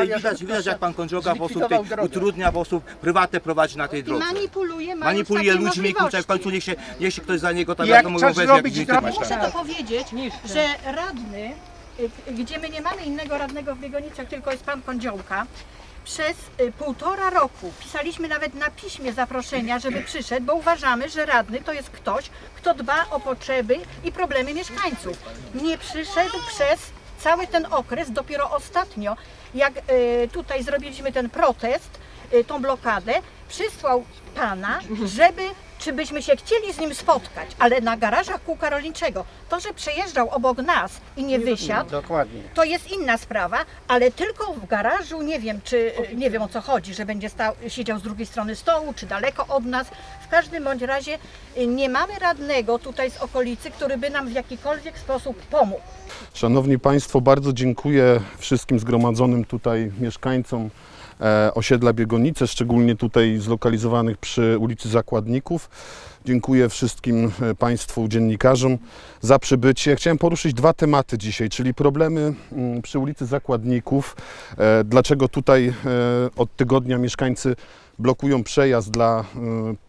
Widać, widać jak pan sposób tej, utrudnia w sposób prywatny prowadzi na tej I drodze. manipuluje, mając Manipuluje takie ludźmi, kurczę, w możliwości. końcu niech się, niech się ktoś za niego tam Jak wiadomo, coś weźmie, zrobić, nie Muszę to powiedzieć, że radny, y, gdzie my nie mamy innego radnego w Biegonicach, tylko jest pan Kądziołka, przez y, półtora roku pisaliśmy nawet na piśmie zaproszenia, żeby przyszedł, bo uważamy, że radny to jest ktoś, kto dba o potrzeby i problemy mieszkańców. Nie przyszedł przez cały ten okres, dopiero ostatnio, jak y, tutaj zrobiliśmy ten protest, y, tą blokadę, przysłał pana, żeby, czy byśmy się chcieli z nim spotkać, ale na garażach kół Karolińczego. To, że przejeżdżał obok nas i nie wysiadł, Dokładnie. to jest inna sprawa, ale tylko w garażu nie wiem, czy nie wiem o co chodzi, że będzie stał, siedział z drugiej strony stołu, czy daleko od nas. W każdym bądź razie y, nie mamy radnego tutaj z okolicy, który by nam w jakikolwiek sposób pomógł. Szanowni Państwo, bardzo dziękuję wszystkim zgromadzonym tutaj mieszkańcom osiedla Biegonice, szczególnie tutaj zlokalizowanych przy ulicy Zakładników. Dziękuję wszystkim e, Państwu dziennikarzom za przybycie. Chciałem poruszyć dwa tematy dzisiaj, czyli problemy mm, przy ulicy Zakładników. E, Dlaczego tutaj e, od tygodnia mieszkańcy blokują przejazd dla e,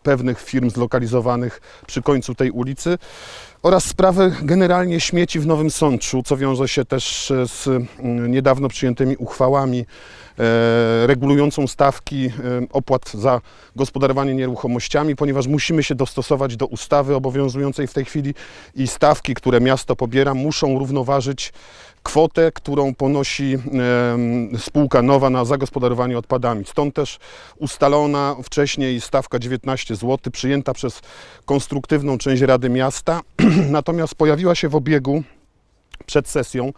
pewnych firm zlokalizowanych przy końcu tej ulicy oraz sprawę generalnie śmieci w Nowym Sączu, co wiąże się też e, z niedawno przyjętymi uchwałami e, regulującą stawki e, opłat za gospodarowanie nieruchomościami, ponieważ musimy się dostosować do ustawy obowiązującej w tej chwili i stawki, które miasto pobiera, muszą równoważyć kwotę, którą ponosi spółka nowa na zagospodarowanie odpadami. Stąd też ustalona wcześniej stawka 19 zł, przyjęta przez konstruktywną część Rady Miasta. Natomiast pojawiła się w obiegu przed sesją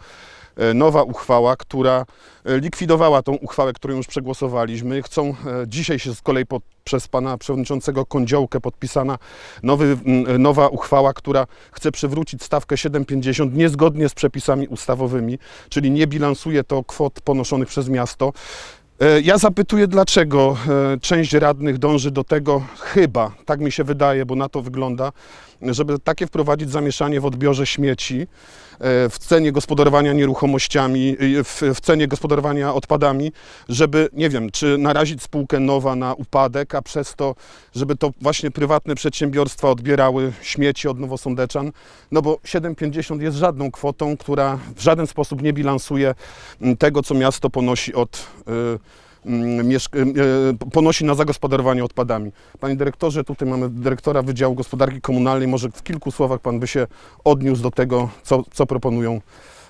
e, nowa uchwała, która e, likwidowała tą uchwałę, którą już przegłosowaliśmy. Chcą e, dzisiaj się z kolei pod, przez pana przewodniczącego Kądziołkę podpisana nowy, nowa uchwała, która chce przywrócić stawkę 7,50 niezgodnie z przepisami ustawowymi, czyli nie bilansuje to kwot ponoszonych przez miasto. E, Ja zapytuję, dlaczego e, część radnych dąży do tego, chyba, tak mi się wydaje, bo na to wygląda, żeby takie wprowadzić zamieszanie w odbiorze śmieci, w cenie gospodarowania nieruchomościami, y, w, cenie gospodarowania odpadami, żeby, nie wiem, czy narazić spółkę nowa na upadek, a przez to, żeby to właśnie prywatne przedsiębiorstwa odbierały śmieci od nowosądeczan, no bo 7,50 jest żadną kwotą, która w żaden sposób nie bilansuje tego, co miasto ponosi od y, ponosi na zagospodarowanie odpadami. Panie dyrektorze, tutaj mamy dyrektora Wydziału Gospodarki Komunalnej. Może w kilku słowach Pan by się odniósł do tego, co, co proponują,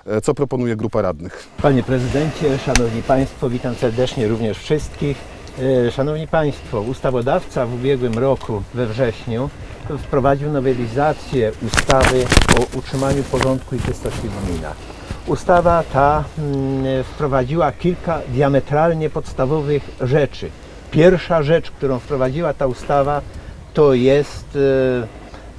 e, co proponuje grupa radnych. Panie Prezydencie, Szanowni Państwo, witam serdecznie również wszystkich. E, Szanowni Państwo, ustawodawca w ubiegłym roku we wrześniu wprowadził nowelizację ustawy o utrzymaniu porządku i czystości w gminach. Ustawa ta mm, wprowadziła kilka diametralnie podstawowych rzeczy. Pierwsza rzecz, którą wprowadziła ta ustawa, to jest, e,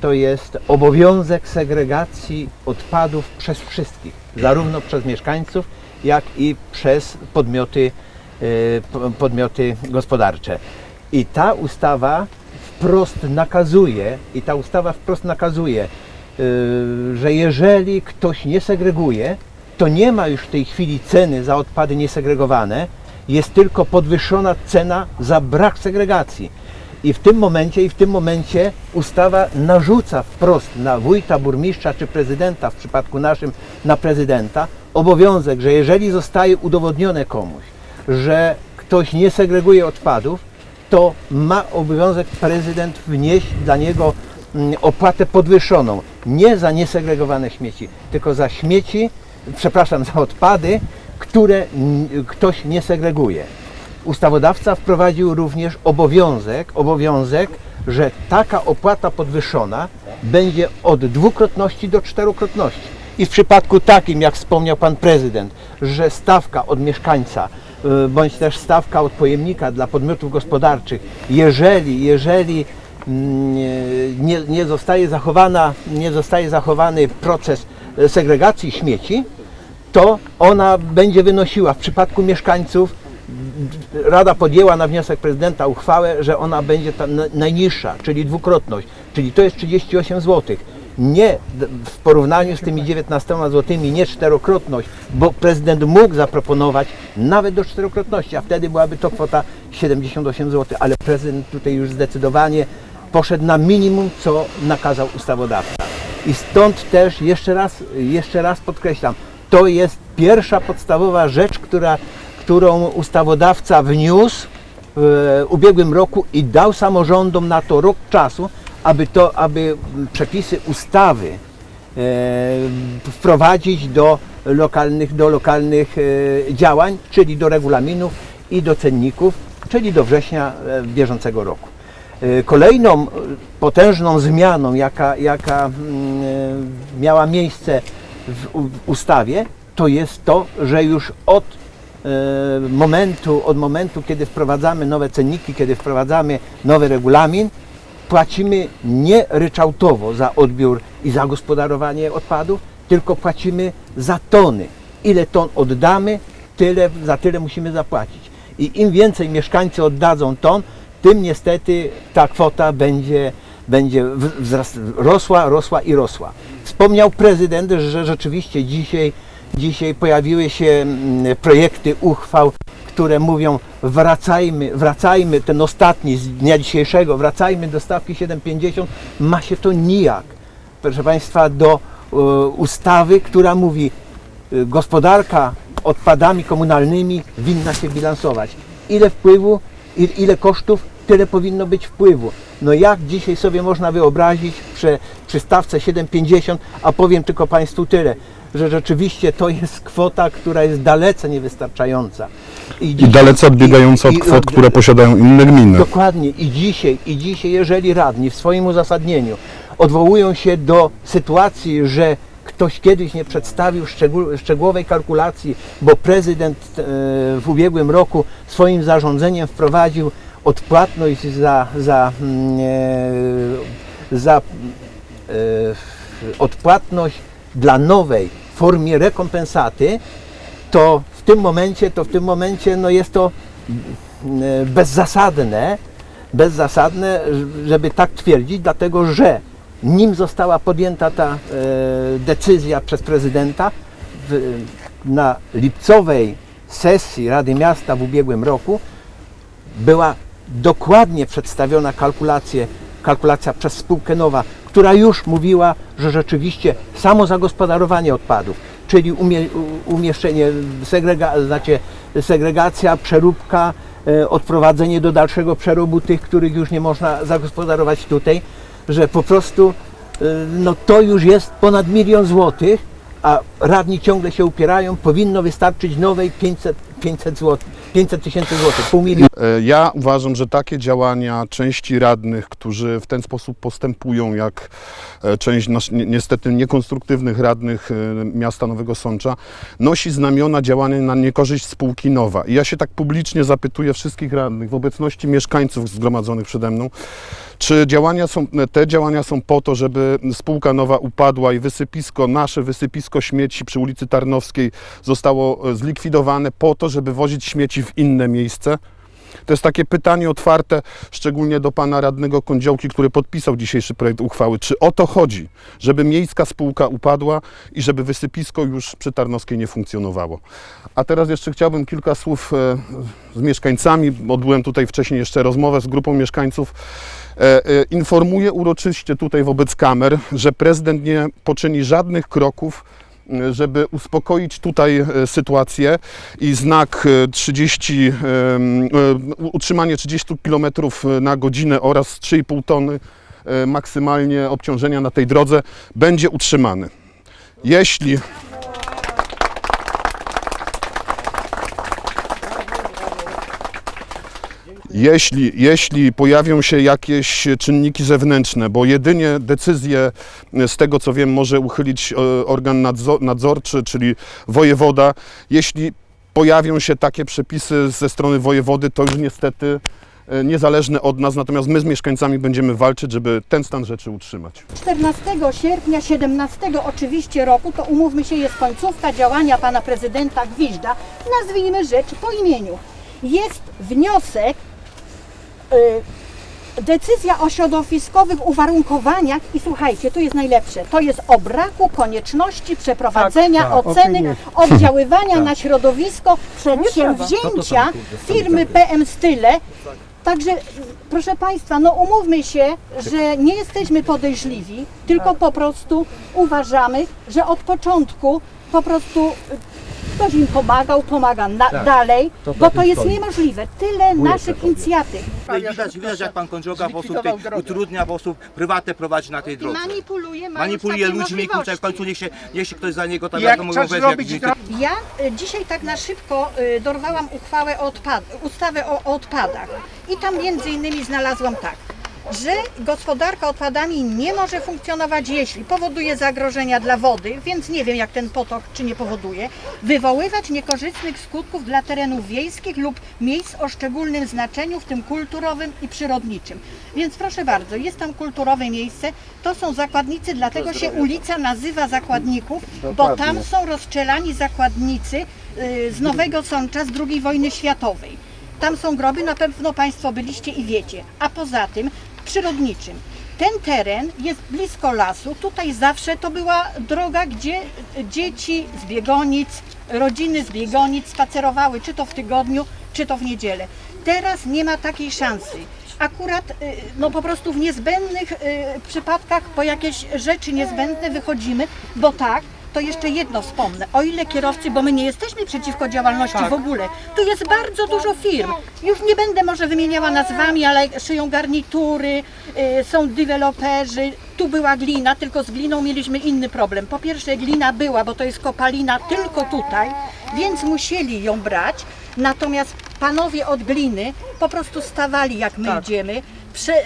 to jest obowiązek segregacji odpadów przez wszystkich, zarówno przez mieszkańców, jak i przez podmioty, e, po- podmioty gospodarcze. I ta ustawa wprost nakazuje, i ta ustawa wprost nakazuje, e, że jeżeli ktoś nie segreguje, to nie ma już w tej chwili ceny za odpady niesegregowane, jest tylko podwyższona cena za brak segregacji. I w tym momencie, i w tym momencie ustawa narzuca wprost na wójta, burmistrza czy prezydenta, w przypadku naszym na prezydenta, obowiązek, że jeżeli zostaje udowodnione komuś, że ktoś nie segreguje odpadów, to ma obowiązek prezydent wnieść dla niego mm, opłatę podwyższoną. Nie za niesegregowane śmieci, tylko za śmieci, przepraszam, za odpady, które ktoś nie segreguje. Ustawodawca wprowadził również obowiązek, obowiązek, że taka opłata podwyższona będzie od dwukrotności do czterokrotności. I w przypadku takim, jak wspomniał pan prezydent, że stawka od mieszkańca y, bądź też stawka od pojemnika dla podmiotów gospodarczych, jeżeli, jeżeli mm, nie, nie zostaje zachowana, nie zostaje zachowany proces segregacji śmieci, to ona będzie wynosiła w przypadku mieszkańców Rada podjęła na wniosek prezydenta uchwałę, że ona będzie ta na- najniższa, czyli dwukrotność, czyli to jest 38 zł. nie w porównaniu z tymi 19 złotymi, nie czterokrotność, bo prezydent mógł zaproponować nawet do czterokrotności, a wtedy byłaby to kwota 78 zł, ale prezydent tutaj już zdecydowanie poszedł na minimum, co nakazał ustawodawca. I stąd też jeszcze raz, jeszcze raz podkreślam, to jest pierwsza podstawowa rzecz, która, którą ustawodawca wniósł w ubiegłym roku i dał samorządom na to rok czasu, aby to, aby przepisy ustawy e, wprowadzić do lokalnych, do lokalnych e, działań, czyli do regulaminów i do cenników, czyli do września e, bieżącego roku. E, Kolejną e, potężną zmianą, jaka, jaka mm, e, miała miejsce w ustawie, to jest to, że już od e, momentu, od momentu, kiedy wprowadzamy nowe cenniki, kiedy wprowadzamy nowy regulamin, płacimy nie ryczałtowo za odbiór i zagospodarowanie odpadów, tylko płacimy za tony. Ile ton oddamy, tyle, za tyle musimy zapłacić. I im więcej mieszkańcy oddadzą ton, tym niestety ta kwota będzie, będzie rosła, rosła i rosła. Wspomniał prezydent, że rzeczywiście dzisiaj, dzisiaj pojawiły się mm, projekty uchwał, które mówią wracajmy, wracajmy, ten ostatni z dnia dzisiejszego, wracajmy do stawki 7,50, ma się to nijak, proszę Państwa, do e, ustawy, która mówi e, gospodarka odpadami komunalnymi winna się bilansować. Ile wpływu, ile kosztów, tyle powinno być wpływu. No jak dzisiaj sobie można wyobrazić przy, przy stawce 7,50, a powiem tylko Państwu tyle, że rzeczywiście to jest kwota, która jest dalece niewystarczająca. I dalece odbiegająca i- od i- kwot, które posiadają inne gminy. Dokładnie. I dzisiaj, I dzisiaj, jeżeli radni w swoim uzasadnieniu odwołują się do sytuacji, że ktoś kiedyś nie przedstawił szczegół, szczegółowej kalkulacji, bo prezydent e, w ubiegłym roku swoim zarządzeniem wprowadził odpłatność za, za, mm, e, za e, odpłatność dla nowej formie rekompensaty, to w tym momencie, to w tym momencie no jest to mm, bezzasadne, bezzasadne, żeby tak twierdzić, dlatego że nim została podjęta ta e, decyzja przez prezydenta w, na lipcowej sesji Rady Miasta w ubiegłym roku była dokładnie przedstawiona kalkulacje, kalkulacja przez spółkę Nowa, która już mówiła, że rzeczywiście samo zagospodarowanie odpadów, czyli umie, umieszczenie, segrega, znaczy segregacja, przeróbka, e, odprowadzenie do dalszego przerobu tych, których już nie można zagospodarować tutaj, że po prostu e, no to już jest ponad milion złotych, a radni ciągle się upierają, powinno wystarczyć nowej 500, 500 zł, 500 tysięcy złotych, pół miliona. E, Ja uważam, że takie działania części radnych, którzy w ten sposób postępują, jak e, część niestety niekonstruktywnych radnych e, miasta Nowego Sącza, nosi znamiona działania na niekorzyść spółki Nowa. I ja się tak publicznie zapytuję wszystkich radnych w obecności mieszkańców zgromadzonych przede mną, czy działania są, te działania są po to, żeby spółka nowa upadła i wysypisko, nasze wysypisko śmieci przy ulicy Tarnowskiej zostało e, zlikwidowane po to, żeby wozić śmieci w inne miejsce? To jest takie pytanie otwarte, szczególnie do pana radnego Kądziołki, który podpisał dzisiejszy projekt uchwały. Czy o to chodzi, żeby miejska spółka upadła i żeby wysypisko już przy Tarnowskiej nie funkcjonowało? A teraz jeszcze chciałbym kilka słów e, z mieszkańcami. Odbyłem tutaj wcześniej jeszcze rozmowę z grupą mieszkańców. E, e, Informuję uroczyście tutaj wobec kamer, że prezydent nie poczyni żadnych kroków, żeby uspokoić tutaj e, sytuację i znak e, 30, em, e, u- utrzymanie 30 km na godzinę oraz 3,5 tony e, maksymalnie obciążenia na tej drodze będzie utrzymany. Jeśli Jeśli, jeśli pojawią się jakieś czynniki zewnętrzne, bo jedynie decyzję z tego co wiem może uchylić e, organ nadzo- nadzorczy, czyli wojewoda, jeśli pojawią się takie przepisy ze strony wojewody, to już niestety e, niezależne od nas, natomiast my z mieszkańcami będziemy walczyć, żeby ten stan rzeczy utrzymać. 14 sierpnia 17 oczywiście roku, to umówmy się, jest końcówka działania pana prezydenta Gwiźda. Nazwijmy rzecz po imieniu. Jest wniosek decyzja o środowiskowych uwarunkowaniach i słuchajcie, tu jest najlepsze, to jest o braku konieczności przeprowadzenia Tak, tak, oceny opinię. oddziaływania na środowisko przedsięwzięcia firmy PM Style. Także proszę Państwa, no umówmy się, że nie jesteśmy podejrzliwi, tylko po prostu uważamy, że od początku po prostu ktoś im pomagał, pomaga na, dalej, To bo to jest stoi. niemożliwe. Tyle naszych inicjatyw. Widać, widać jak pan Kądziołka w sposób tej, utrudnia, w sposób prywatny prowadzi na tej I drodze. manipuluje, mając Manipuluje takie ludźmi, kurczę, w możliwości. końcu niech się, niech się ktoś za niego tak Jak mówią, coś weźmie Ja y, dzisiaj tak na szybko y, dorwałam uchwałę o odpad, ustawę o, o odpadach i tam między innymi znalazłam tak, że gospodarka odpadami nie może funkcjonować, jeśli powoduje zagrożenia dla wody, więc nie wiem jak ten potok czy nie powoduje, wywoływać niekorzystnych skutków dla terenów wiejskich lub miejsc o szczególnym znaczeniu, w tym kulturowym i przyrodniczym. Więc proszę bardzo, jest tam kulturowe miejsce, to są zakładnicy, dlatego się ulica nazywa Zakładników, bo tam są rozstrzelani zakładnicy y, z Nowego Sącza z II wojny światowej. Tam są groby, na pewno Państwo byliście i wiecie. A poza tym przyrodniczym. Ten teren jest blisko lasu. Tutaj zawsze to była droga, gdzie dzieci z biegonic, rodziny z biegonic spacerowały, czy to w tygodniu, czy to w niedzielę. Teraz nie ma takiej szansy. Akurat y, no po prostu w niezbędnych y, przypadkach po jakieś rzeczy niezbędne wychodzimy, bo tak, to jeszcze jedno wspomnę. O ile kierowcy, bo my nie jesteśmy przeciwko działalności w ogóle. Tu jest bardzo dużo firm. Już nie będę może wymieniała nazwami, ale szyją garnitury, y, są deweloperzy. Tu była glina, tylko z gliną mieliśmy inny problem. Po pierwsze glina była, bo to jest kopalina tylko tutaj, więc musieli ją brać. Natomiast panowie od gliny po prostu stawali jak my idziemy, prze,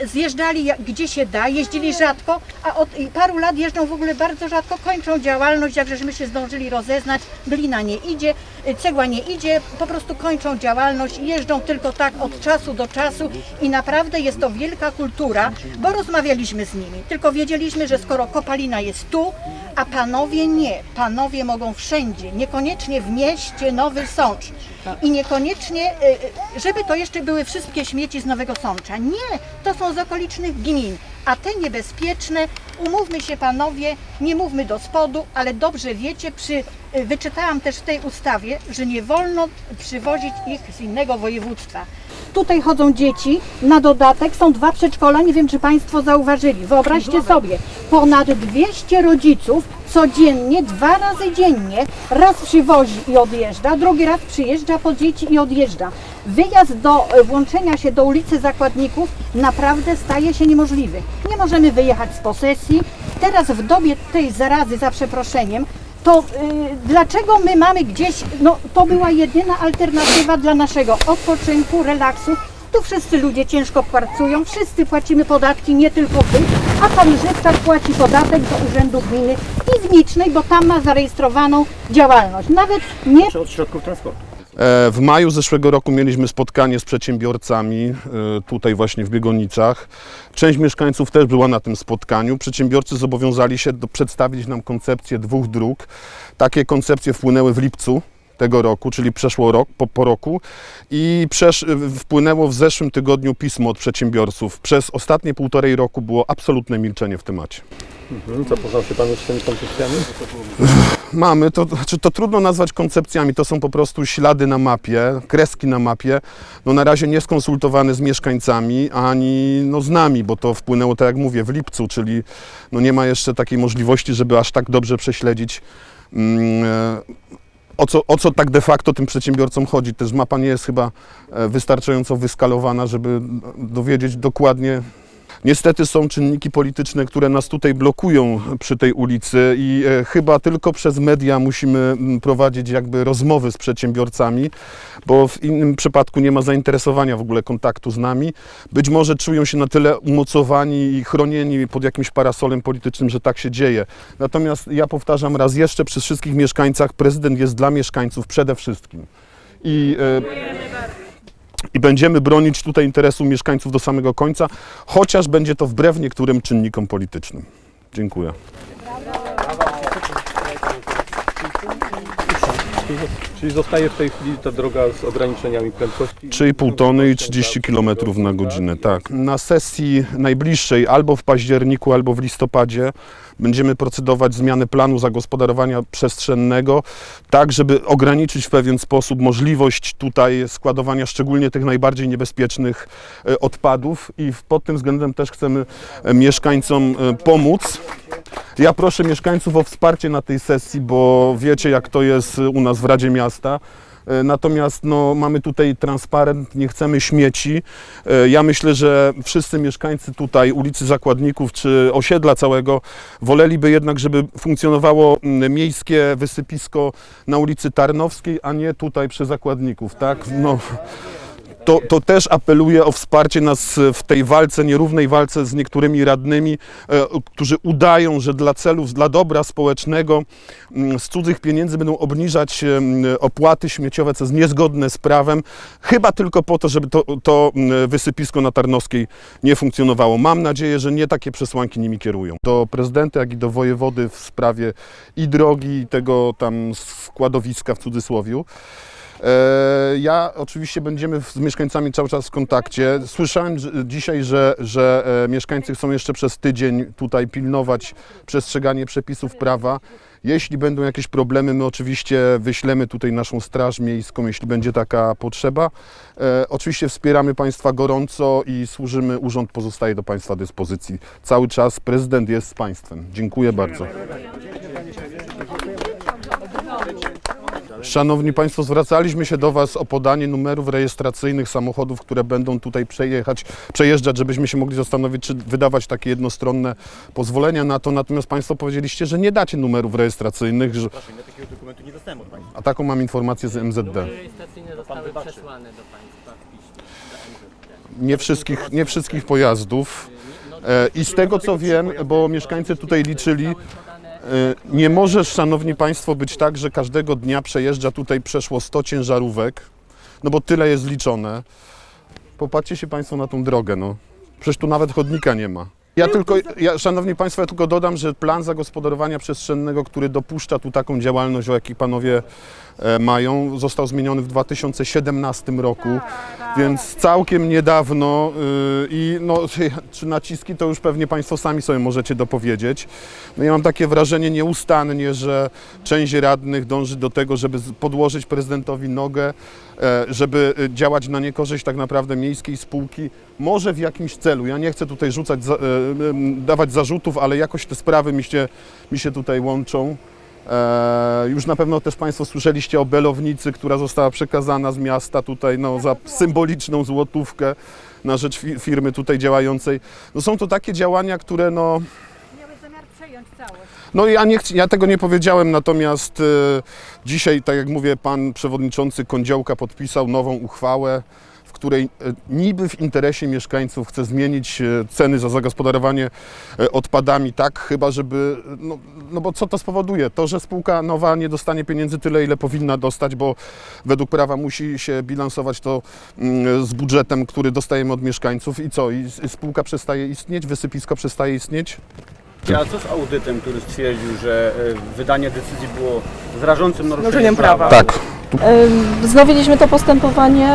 zjeżdżali gdzie się da, jeździli rzadko, a od paru lat jeżdżą w ogóle bardzo rzadko, kończą działalność, jak żeśmy się zdążyli rozeznać, glina nie idzie, y, cegła nie idzie, po prostu kończą działalność, jeżdżą tylko tak od czasu do czasu i naprawdę jest to wielka kultura, bo rozmawialiśmy z nimi, tylko wiedzieliśmy, że skoro kopalina jest tu, a panowie nie, panowie mogą wszędzie, niekoniecznie w mieście Nowy Sącz i niekoniecznie, y, y, żeby to jeszcze były wszystkie śmieci z Nowego Sącza. Nie, to są z okolicznych gmin, a te niebezpieczne, umówmy się panowie, nie mówmy do spodu, ale dobrze wiecie, przy, y, wyczytałam też w tej ustawie, że nie wolno przywozić ich z innego województwa. Tutaj chodzą dzieci, na dodatek są dwa przedszkola, nie wiem czy Państwo zauważyli. Wyobraźcie sobie, ponad 200 rodziców codziennie, dwa razy dziennie, raz przywozi i odjeżdża, drugi raz przyjeżdża po dzieci i odjeżdża. Wyjazd do e, włączenia się do ulicy Zakładników naprawdę staje się niemożliwy. Nie możemy wyjechać z posesji. Teraz w dobie tej zarazy, za przeproszeniem, to y, dlaczego my mamy gdzieś, no to była jedyna alternatywa dla naszego odpoczynku, relaksu. Tu wszyscy ludzie ciężko pracują, wszyscy płacimy podatki, nie tylko wy, a pan Żywczak płaci podatek do Urzędu Gminy Piwnicznej, bo tam ma zarejestrowaną działalność. Nawet nie od środków transportu. E, W maju zeszłego roku mieliśmy spotkanie z przedsiębiorcami e, tutaj właśnie w Biegonicach. Część mieszkańców też była na tym spotkaniu. Przedsiębiorcy zobowiązali się do przedstawić nam koncepcję dwóch dróg. Takie koncepcje wpłynęły w lipcu tego roku, czyli przeszło rok, po, po roku i przesz, wpłynęło w zeszłym tygodniu pismo od przedsiębiorców. Przez ostatnie półtorej roku było absolutne milczenie w temacie. Co, poznał się Pan z tymi koncepcjami? Mamy, to, znaczy to trudno nazwać koncepcjami, to są po prostu ślady na mapie, kreski na mapie, no na razie nie skonsultowane z mieszkańcami, ani no z nami, bo to wpłynęło, tak jak mówię, w lipcu, czyli no nie ma jeszcze takiej możliwości, żeby aż tak dobrze prześledzić mm, e, o co, o co tak de facto tym przedsiębiorcom chodzi. Też mapa nie jest chyba e, wystarczająco wyskalowana, żeby dowiedzieć dokładnie, Niestety są czynniki polityczne, które nas tutaj blokują przy tej ulicy i e, chyba tylko przez media musimy mm, prowadzić jakby rozmowy z przedsiębiorcami, bo w innym przypadku nie ma zainteresowania w ogóle kontaktu z nami. Być może czują się na tyle umocowani i chronieni pod jakimś parasolem politycznym, że tak się dzieje. Natomiast ja powtarzam raz jeszcze przy wszystkich mieszkańcach, prezydent jest dla mieszkańców przede wszystkim. I, e, i będziemy bronić tutaj interesu mieszkańców do samego końca, chociaż będzie to wbrew niektórym czynnikom politycznym. Dziękuję. Czyli, zostaje w tej chwili ta droga z ograniczeniami prędkości? 3,5 tony i 30 km na godzinę, tak. Na sesji najbliższej, albo w październiku, albo w listopadzie, będziemy procedować zmianę planu zagospodarowania przestrzennego, tak żeby ograniczyć w pewien sposób możliwość tutaj składowania szczególnie tych najbardziej niebezpiecznych e, odpadów i pod tym względem też chcemy e, mieszkańcom e, pomóc. Ja proszę mieszkańców o wsparcie na tej sesji, bo wiecie jak to jest u nas w Radzie Miasta. E, Natomiast no, mamy tutaj transparent, nie chcemy śmieci. E, Ja myślę, że wszyscy mieszkańcy tutaj ulicy Zakładników czy osiedla całego woleliby jednak, żeby funkcjonowało mm, miejskie wysypisko na ulicy Tarnowskiej, a nie tutaj przy Zakładników, tak? No, to, to też apeluję o wsparcie nas w tej walce, nierównej walce z niektórymi radnymi, e, którzy udają, że dla celów, dla dobra społecznego mm, z cudzych pieniędzy będą obniżać opłaty śmieciowe, co jest niezgodne z prawem, chyba tylko po to, żeby to, to mm, wysypisko na Tarnowskiej nie funkcjonowało. Mam nadzieję, że nie takie przesłanki nimi kierują. Do prezydenta, jak i do wojewody w sprawie i drogi, i tego tam składowiska w cudzysłowiu. E, Ja oczywiście będziemy z mieszkańcami cały czas w kontakcie. Słyszałem dzisiaj, że, że e, mieszkańcy chcą jeszcze przez tydzień tutaj pilnować przestrzeganie przepisów prawa. Jeśli będą jakieś problemy, my oczywiście wyślemy tutaj naszą straż miejską, jeśli będzie taka potrzeba. E, oczywiście wspieramy Państwa gorąco i służymy, urząd pozostaje do Państwa dyspozycji. Cały czas prezydent jest z Państwem. Dziękuję bardzo. Szanowni Państwo, zwracaliśmy się do Was o podanie numerów rejestracyjnych samochodów, które będą tutaj przejechać, przejeżdżać, żebyśmy się mogli zastanowić, czy wydawać takie jednostronne pozwolenia na to. Natomiast Państwo powiedzieliście, że nie dacie numerów rejestracyjnych, że... Proszę, ja takiego dokumentu nie dostałem od Państwa. a taką mam informację z MZD. rejestracyjne zostały przesłane do Państwa w piśmie. Nie wszystkich, nie wszystkich pojazdów. E, I z tego co wiem, bo mieszkańcy tutaj liczyli, nie może, Szanowni Państwo, być tak, że każdego dnia przejeżdża tutaj przeszło 100 ciężarówek, no bo tyle jest liczone. Popatrzcie się Państwo na tą drogę, no. Przecież tu nawet chodnika nie ma. Ja tylko, ja, Szanowni Państwo, ja tylko dodam, że plan zagospodarowania przestrzennego, który dopuszcza tu taką działalność, o jakiej Panowie e, mają, został zmieniony w 2017 roku, więc całkiem niedawno y, i no, czy naciski to już pewnie Państwo sami sobie możecie dopowiedzieć. No, ja mam takie wrażenie nieustannie, że część radnych dąży do tego, żeby z- podłożyć prezydentowi nogę, żeby y, działać na niekorzyść tak naprawdę miejskiej spółki, może w jakimś celu. Ja nie chcę tutaj rzucać, e, dawać zarzutów, ale jakoś te sprawy mi się, mi się tutaj łączą. E, już na pewno też Państwo słyszeliście o belownicy, która została przekazana z miasta tutaj no, za symboliczną złotówkę na rzecz fi- firmy tutaj działającej. No, są to takie działania, które no, no ja, nie, ja tego nie powiedziałem, natomiast e, dzisiaj, tak jak mówię, pan przewodniczący Kądziołka podpisał nową uchwałę, w której e, niby w interesie mieszkańców chce zmienić e, ceny za zagospodarowanie odpadami tak, chyba żeby, no, no bo co to spowoduje? To, że spółka nowa nie dostanie pieniędzy tyle, ile powinna dostać, bo według prawa musi się bilansować to mm, z budżetem, który dostajemy od mieszkańców i co? I s- spółka przestaje istnieć, wysypisko przestaje istnieć? A co z audytem, który stwierdził, że e, wydanie decyzji było z rażącym naruszeniem Naruszeniem prawa. prawa? Tak. Ym, Wznowiliśmy to postępowanie.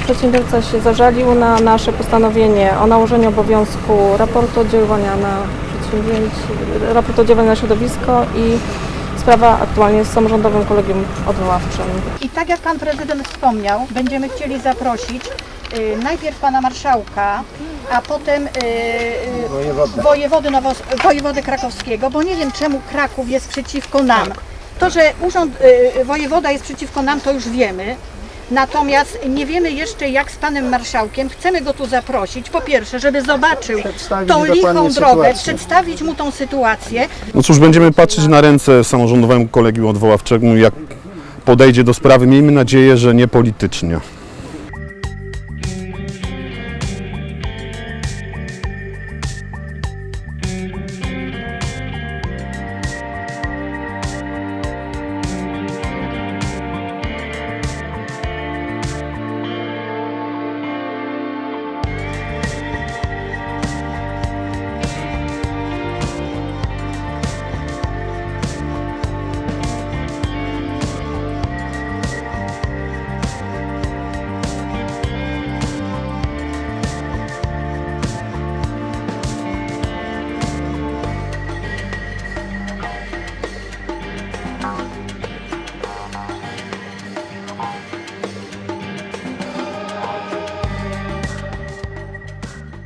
y, Przedsiębiorca się zażalił na nasze postanowienie o nałożeniu obowiązku raportu oddziaływania na raportu oddziaływania na środowisko i sprawa aktualnie jest samorządowym kolegium odwoławczym. I tak jak pan prezydent wspomniał, będziemy chcieli zaprosić y, najpierw pana marszałka, a potem y, y, wojewody, Nowos, wojewody krakowskiego, bo nie wiem czemu Kraków jest przeciwko nam. To, że urząd y, wojewoda jest przeciwko nam, to już wiemy. Natomiast nie wiemy jeszcze jak z panem marszałkiem. Chcemy go tu zaprosić, po pierwsze, żeby zobaczył tą lichą drogę, przedstawić mu tą sytuację, No cóż, będziemy patrzeć na ręce samorządowemu kolegium odwoławczemu, jak podejdzie do sprawy. Miejmy nadzieję, że nie politycznie.